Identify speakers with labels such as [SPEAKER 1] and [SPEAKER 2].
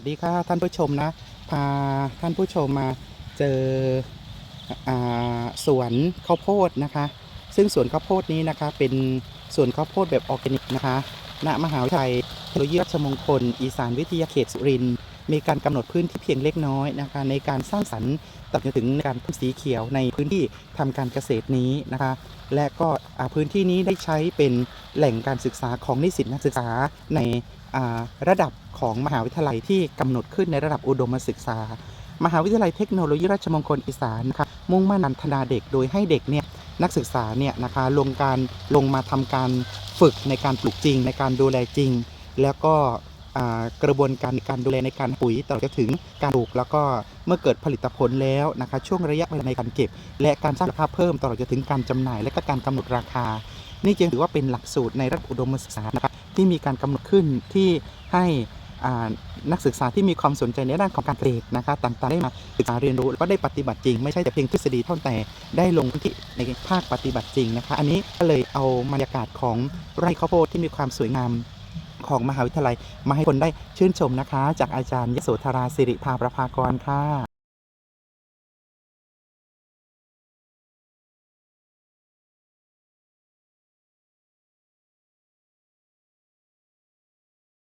[SPEAKER 1] สวัสดีค่ะท่านผู้ชมนะพาท่านผู้ชมมาเจออสวนข้าวโพดนะคะ ซึ่งสวนข้าวโพดนี้นะคะเป็นสวนข้าวโพดแบบออร์แกนิกนะคะณมหาวิทยาลัยเทคโนโลยีราชมงคล อีสานวิทยาเขตสุรินทร์ มีการกำหนดพื้นที่เพียงเล็กน้อยนะคะในการสร้างสรรค์ตัดจนถึงการพ่มสีเขียวในพื้นที่ทำการเกษตรนี้นะคะ และก็อ่าพื้นที่นี้ได้ใช้เป็นแหล่งการศึกษาของนิสิตนักศึกษาในาระดับของมหาวิทยาลัยที่กำหนดขึ้นในระดับอุดมศึกษา มหาวิทยาลัยเทคโนโลยีราชมงคลอีสานนะคะมุ่งมั่นพัฒนาเด็กโดยให้เด็กเนี่ยนักศึกษาเนี่ยนะคะลงการลงมาทำการฝึกในการปลูกจริง ในการดูแลจริง แล้วก็ กระบวนการการดูแลในการปุ๋ยตลอดจนถึงการปลูกแล้วก็เมื่อเกิดผลิตผลแล้วนะคะช่วงระยะเวลาในการเก็บ และการสร้างมูลค่าเพิ่มตลอดจนถึงการจำหน่าย และก็การกำหนดราคา นี่จึงถือว่าเป็นหลักสูตรในระดับอุดมศึกษานะครับที่มีการกำหนดขึ้นที่ให้นักศึกษาที่มีความสนใจในด้านของการเกษตรนะคะต่างๆได้มาศึกษาเรียนรู้แล้วก็ได้ปฏิบัติจริง ไม่ใช่แต่เพียงทฤษฎีเท่านั้นแต่ได้ลงที่ในภาคปฏิบัติจริงนะคะ อันนี้ก็เลยเอาบรรยากาศของไร่ข้าวโพดที่มีความสวยงาม ของมหาวิทยาลัย มาให้คนได้ชื่นชมนะคะ จากอาจารย์ยโสธราสิริภาประภากรค่ะ